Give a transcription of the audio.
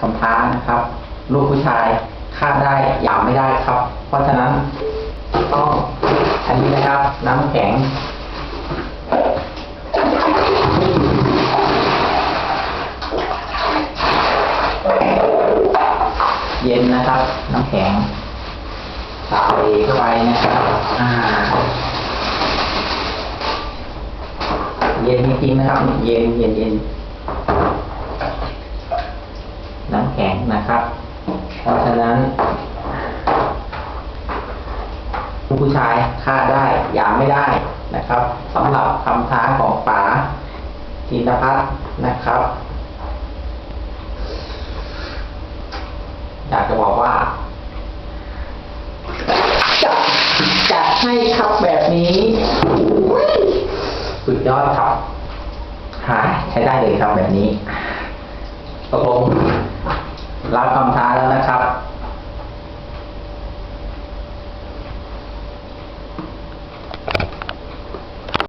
คำท้านะครับ ลูกผู้ชายคาดได้หยามไม่ได้ครับ เพราะฉะนั้นต้องอันนี้นะครับ น้ำแข็งเย็นนะครับ น้ำแข็งใส่เข้าไปนะครับอ่าเย็นจริงๆนะครับ เย็นเย็นเย็น นะครับ เพราะฉะนั้นผู้ชายฆ่าได้ยามไม่ได้นะครับสำหรับคำท้าของป๋าธีนพัฒน์นะครับ อยากจะบอกว่าจะจะให้ครับแบบนี้อุ๊ยสุดยอดครับหายใช้ได้เลยครับแบบนี้ตกลง รับคำท้าแล้วนะครับ